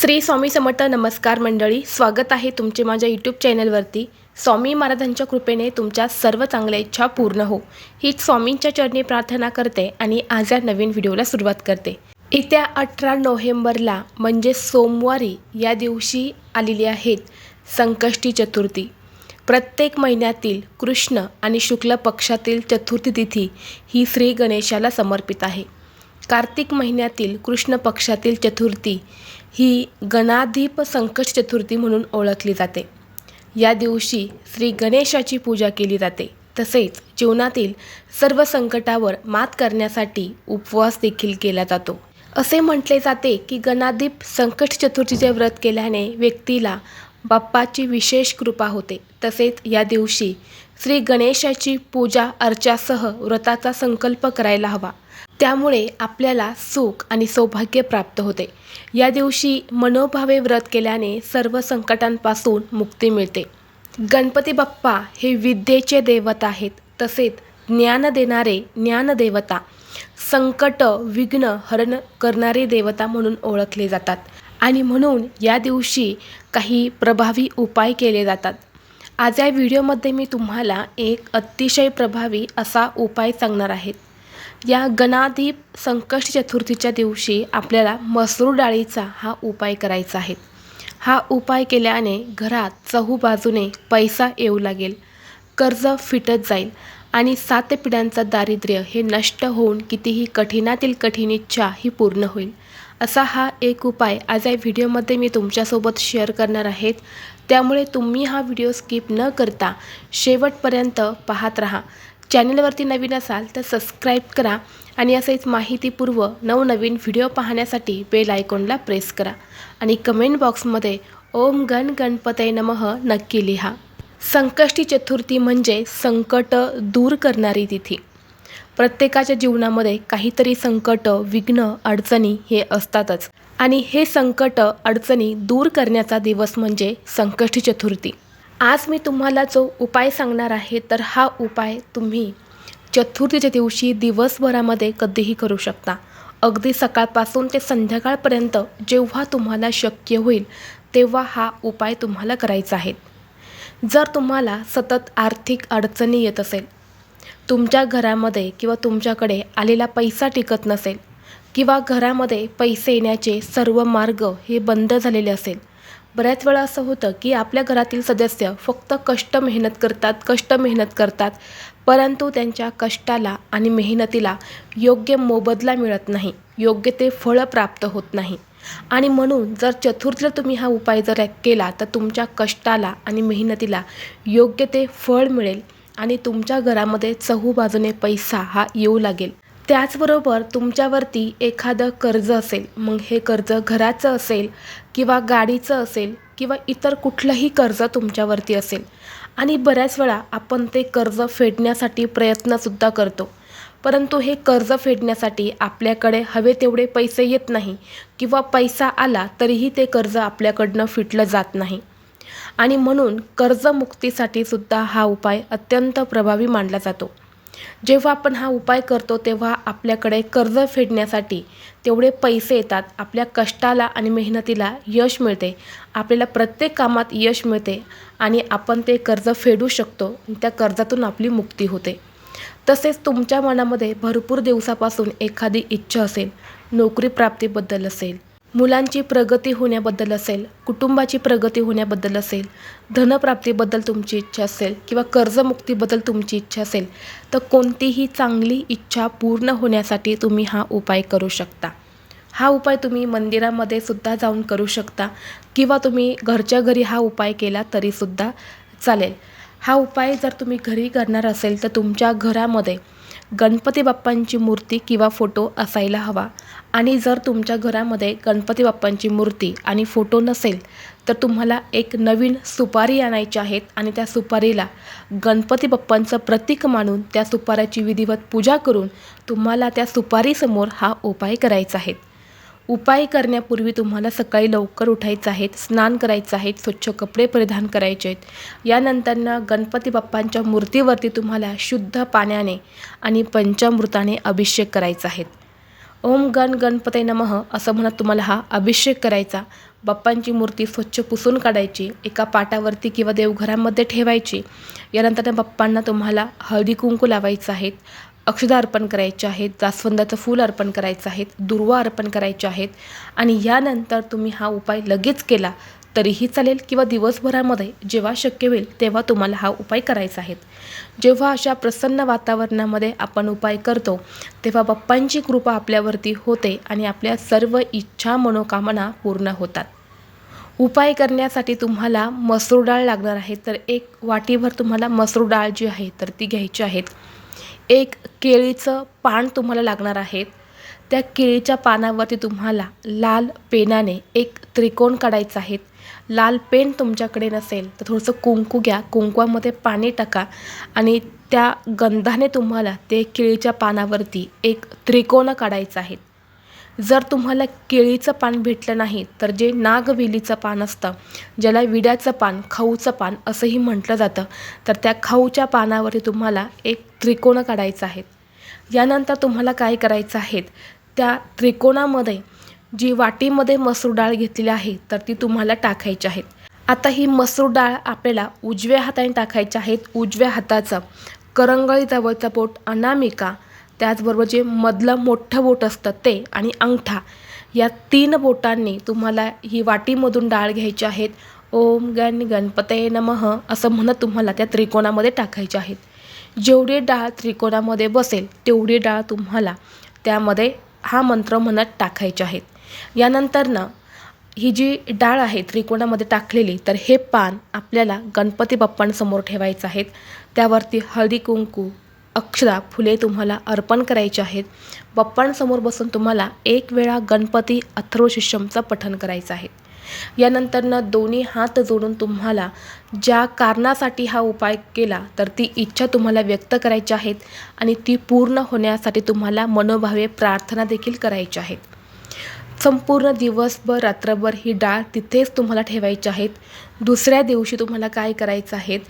श्री स्वामी समर्थ नमस्कार मंडळी स्वागत आहे तुमचे माझ्या यूट्यूब चॅनलवरती. स्वामी महाराजांच्या कृपेने तुमच्या सर्व चांगल्या इच्छा पूर्ण हो. हीच स्वामींच्या चरणी प्रार्थना करते आणि आज या नवीन व्हिडिओला सुरुवात करते. येत्या अठरा नोव्हेंबरला म्हणजे सोमवारी या दिवशी आलेली आहेत संकष्टी चतुर्थी. प्रत्येक महिन्यातील कृष्ण आणि शुक्ल पक्षातील चतुर्थी तिथी ही श्री गणेशाला समर्पित आहे. कार्तिक महिन्यातील कृष्ण पक्षातील चतुर्थी ही गणाधीप संकट चतुर्थी म्हणून ओळखली जाते. या दिवशी श्री गणेशाची पूजा केली जाते. तसेच जीवनातील सर्व संकटावर मात करण्यासाठी उपवास देखील केला जातो. असे म्हटले जाते की गणाधीप संकट चतुर्थीचे व्रत केल्याने व्यक्तीला बाप्पाची विशेष कृपा होते. तसेच या दिवशी श्री गणेशाची पूजा अर्चासह व्रताचा संकल्प करायला हवा. त्यामुळे आपल्याला सुख आणि सौभाग्य प्राप्त होते. या दिवशी मनोभावे व्रत केल्याने सर्व संकटांपासून मुक्ती मिळते. गणपती बाप्पा हे विद्येचे दैवत आहेत. तसेच ज्ञान देणारे ज्ञानदेवता संकट विघ्न हरण करणारे देवता म्हणून ओळखले जातात. आणि म्हणून या दिवशी काही प्रभावी उपाय केले जातात. आज या व्हिडिओमध्ये मी तुम्हाला एक अतिशय प्रभावी असा उपाय सांगणार आहेत या गणाधीप संकष्ट चतुर्थीच्या दिवशी आपल्याला मसूर डाळीचा हा उपाय करायचा आहे. हा उपाय केल्याने घरात चहूबाजूने पैसा येऊ लागेल कर्ज फिटत जाईल आणि सात पिढ्यांचं दारिद्र्य हे नष्ट होऊन कितीही कठीणातील कठीण इच्छा ही पूर्ण होईल. असा हा एक उपाय आज या व्हिडिओमध्ये मी तुमच्यासोबत शेअर करणार आहेत. त्यामुळे तुम्ही हा व्हिडिओ स्किप न करता शेवटपर्यंत पाहत राहा. चॅनलवरती नवीन असाल तर सबस्क्राईब करा आणि असेच माहितीपूर्व नवनवीन व्हिडिओ पाहण्यासाठी बेल आयकॉनला प्रेस करा. आणि कमेंट बॉक्समध्ये ओम गण गणपतय नमः नक्की लिहा. संकष्टी चतुर्थी म्हणजे संकट दूर करणारी तिथी. प्रत्येकाच्या जीवनामध्ये काहीतरी संकट विघ्न अडचणी हे असतातच. आणि हे संकट अडचणी दूर करण्याचा दिवस म्हणजे संकष्टी चतुर्थी. आज मी तुम्हाला जो उपाय सांगणार आहे तर हा उपाय तुम्ही चतुर्थीच्या दिवशी दिवसभरामध्ये कधीही करू शकता. अगदी सकाळपासून ते संध्याकाळपर्यंत जेव्हा तुम्हाला शक्य होईल तेव्हा हा उपाय तुम्हाला करायचा आहे. जर तुम्हाला सतत आर्थिक अडचणी येत असेल तुमच्या घरामध्ये किंवा तुमच्याकडे आलेला पैसा टिकत नसेल किंवा घरामध्ये पैसे येण्याचे सर्व मार्ग हे बंद झालेले असेल. बऱ्याच वेळा असं होतं की आपल्या घरातील सदस्य फक्त कष्ट मेहनत करतात कष्ट मेहनत करतात परंतु त्यांच्या कष्टाला आणि मेहनतीला योग्य मोबदला मिळत नाही योग्य ते फळं प्राप्त होत नाही. आणि म्हणून जर चतुर्थीला तुम्ही हा उपाय जर केला तर तुमच्या कष्टाला आणि मेहनतीला योग्य ते फळ मिळेल. आणि तुमच्या घरामध्ये चहूबाजूने पैसा हा येऊ लागेल. त्याचबरोबर तुमच्यावरती एखादं कर्ज असेल मग हे कर्ज घराचं असेल किंवा गाडीचं असेल किंवा इतर कुठलंही कर्ज तुमच्यावरती असेल. आणि बऱ्याच वेळा आपण ते कर्ज फेडण्यासाठी प्रयत्नसुद्धा करतो. परंतु हे कर्ज फेडण्यासाठी आपल्याकडे हवे तेवढे पैसे येत नाही किंवा पैसा आला तरीही ते कर्ज आपल्याकडनं फिटलं जात नाही. आणि म्हणून कर्जमुक्तीसाठी सुद्धा हा उपाय अत्यंत प्रभावी मानला जातो. जेव्हा आपण हा उपाय करतो तेव्हा आपल्याकडे कर्ज फेडण्यासाठी तेवढे पैसे येतात. आपल्या कष्टाला आणि मेहनतीला यश मिळते. आपल्याला प्रत्येक कामात यश मिळते आणि आपण ते कर्ज फेडू शकतो. त्या कर्जातून आपली मुक्ती होते. तसेच तुमच्या मनामध्ये भरपूर दिवसापासून एखादी इच्छा असेल नोकरी प्राप्तीबद्दल असेल मुलांची प्रगती होण्याबद्दल असेल कुटुंबाची प्रगती होण्याबद्दल असेल धनप्राप्तीबद्दल तुमची इच्छा असेल किंवा कर्जमुक्तीबद्दल तुमची इच्छा असेल तर कोणतीही चांगली इच्छा पूर्ण होण्यासाठी तुम्ही हा उपाय करू शकता. हा उपाय तुम्ही मंदिरामध्ये सुद्धा जाऊन करू शकता किंवा तुम्ही घरच्या घरी हा उपाय केला तरीसुद्धा चालेल. हा उपाय जर तुम्ही घरी करणार असेल तर तुमच्या घरामध्ये गणपती बाप्पांची मूर्ती किंवा फोटो असायला हवा. आणि जर तुमच्या घरामध्ये गणपती बाप्पांची मूर्ती आणि फोटो नसेल तर तुम्हाला एक नवीन सुपारी आणायची आहेत आणि त्या सुपारीला गणपती बाप्पांचं प्रतीक मानून त्या सुपाऱ्याची विधिवत पूजा करून तुम्हाला त्या सुपारीसमोर हा उपाय करायचा आहे. उपाय करण्यापूर्वी तुम्हाला सकाळी लवकर उठायचं आहेत स्नान करायचं आहेत स्वच्छ कपडे परिधान करायचे आहेत. यानंतरनं गणपती बाप्पांच्या मूर्तीवरती तुम्हाला शुद्ध पाण्याने आणि पंचामृताने अभिषेक करायचा आहे. ओम गण गणपते नमः असं म्हणत तुम्हाला हा अभिषेक करायचा. बाप्पांची मूर्ती स्वच्छ पुसून काढायची एका पाटावरती किंवा देवघरामध्ये ठेवायची. यानंतर बाप्पांना तुम्हाला हळदी कुंकू लावायचं आहेत अक्षदा अर्पण करायचे आहेत जास्वंदाचं फूल अर्पण करायचं आहेत दुर्वा अर्पण करायचे आहेत आणि यानंतर तुम्ही हा उपाय लगेच केला तरीही चालेल किंवा दिवसभरामध्ये जेव्हा शक्य होईल तेव्हा तुम्हाला हा उपाय करायचा आहे. जेव्हा अशा प्रसन्न वातावरणामध्ये आपण उपाय करतो तेव्हा बाप्पांची कृपा आपल्यावरती होते आणि आपल्या सर्व इच्छा मनोकामना पूर्ण होतात. उपाय करण्यासाठी तुम्हाला मसूर डाळ लागणार आहे तर एक वाटीभर तुम्हाला मसूर डाळ जी आहे तर ती घ्यायची आहेत एक केळीचं पान तुम्हाला लागणार आहे. त्या केळीच्या पानावरती तुम्हाला लाल पेनाने एक त्रिकोण काढायचा आहे. लाल पेन तुमच्याकडे नसेल तर थोडंसं कुंकू घ्या. कुंकवामध्ये पाणी टाका आणि त्या गंधाने तुम्हाला ते केळीच्या पानावरती एक त्रिकोण काढायचं आहे. जर तुम्हाला केळीचं पान भेटलं नाही तर जे नागवेलीचं पान असतं ज्याला विड्याचं पान खाऊचं पान असंही म्हटलं जातं तर त्या खाऊच्या पानावरती तुम्हाला एक त्रिकोण काढायचं आहे. यानंतर तुम्हाला काय करायचं आहे? त्या त्रिकोणामध्ये जी वाटीमध्ये मसूर डाळ घेतलेली आहे तर ती तुम्हाला टाकायची आहेत आता ही मसूर डाळ आपल्याला उजव्या हाताने टाकायची आहेत उजव्या हाताचं करंगळी पोट बोट अनामिका त्याचबरोबर जे मधलं मोठं बोट असतं ते आणि अंगठा या तीन बोटांनी तुम्हाला ही वाटीमधून डाळ घ्यायची आहेत. ओम गण गणपते नमः असं म्हणत तुम्हाला त्या त्रिकोणामध्ये टाकायचे आहेत. जेवढी डाळ त्रिकोणामध्ये बसेल तेवढी डाळ तुम्हाला त्यामध्ये हा मंत्र म्हणत टाकायचे आहेत. यानंतरनं ही जी डाळ आहे त्रिकोणामध्ये टाकलेली तर हे पान आपल्याला गणपती बाप्पांसमोर ठेवायचं आहेत. त्यावरती हळदी कुंकू अक्षरा फुले तुम्हाला अर्पण करायची आहेत. बाप्पांसमोर बसून तुम्हाला एक वेळा गणपती अथर्व शिष्यमचं पठण करायचं आहे. यानंतरनं दोन्ही हात जोडून तुम्हाला ज्या कारणासाठी हा उपाय केला तर ती इच्छा तुम्हाला व्यक्त करायची आहेत आणि ती पूर्ण होण्यासाठी तुम्हाला मनोभावे प्रार्थना देखील करायच्या आहेत. संपूर्ण दिवसभर रात्रभर ही डाळ तिथेच तुम्हाला ठेवायची आहेत. दुसऱ्या दिवशी तुम्हाला काय करायचं आहेत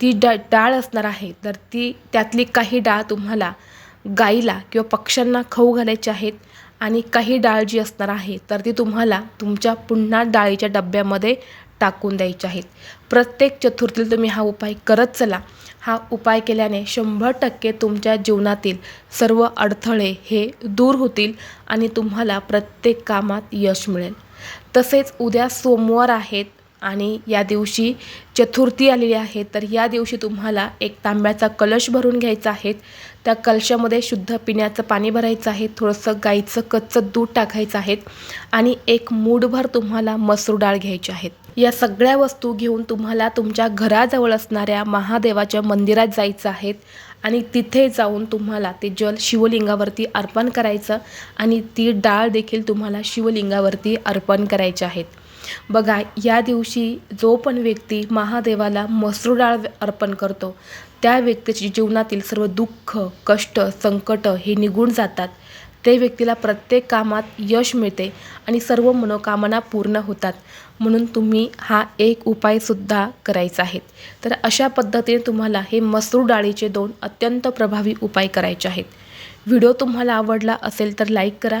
ती डा डाळ असणार आहे तर ती त्यातली काही डाळ तुम्हाला गाईला किंवा पक्ष्यांना खाऊ घालायची आहेत आणि काही डाळ जी असणार आहे तर ती तुम्हाला तुमच्या पुन्हा डाळीच्या डब्यामध्ये टाकून द्यायची आहेत प्रत्येक चतुर्थीला तुम्ही हा उपाय करत चला. हा उपाय केल्याने शंभर टक्के तुमच्या जीवनातील सर्व अडथळे हे दूर होतील आणि तुम्हाला प्रत्येक कामात यश मिळेल. तसेच उद्या सोमवार आहेत आणि या दिवशी चतुर्थी आलेली आहे तर या दिवशी तुम्हाला एक तांब्याचा कलश भरून घ्यायचा आहे. त्या कलशामध्ये शुद्ध पिण्याचं पाणी भरायचं आहे थोडंसं गाईचं कच्चं दूध टाकायचं आहे आणि एक मूठभर तुम्हाला मसूर डाळ घ्यायची आहेत या सगळ्या वस्तू घेऊन तुम्हाला तुमच्या घराजवळ असणाऱ्या महादेवाच्या मंदिरात जायचं आहे आणि तिथे जाऊन तुम्हाला ते जल शिवलिंगावरती अर्पण करायचं आणि ती डाळ देखील तुम्हाला शिवलिंगावरती अर्पण करायची आहेत बघा या दिवशी जो पण व्यक्ती महादेवाला मसूर डाळ अर्पण करतो त्या व्यक्तीची जीवनातील सर्व दुःख कष्ट संकट हे निघून जातात. ते व्यक्तीला प्रत्येक कामात यश मिळते आणि सर्व मनोकामना पूर्ण होतात. म्हणून तुम्ही हा एक उपायसुद्धा करायचा आहे. तर अशा पद्धतीने तुम्हाला हे मसूर डाळीचे दोन अत्यंत प्रभावी उपाय करायचे आहेत. व्हिडिओ तुम्हाला आवडला असेल तर लाईक करा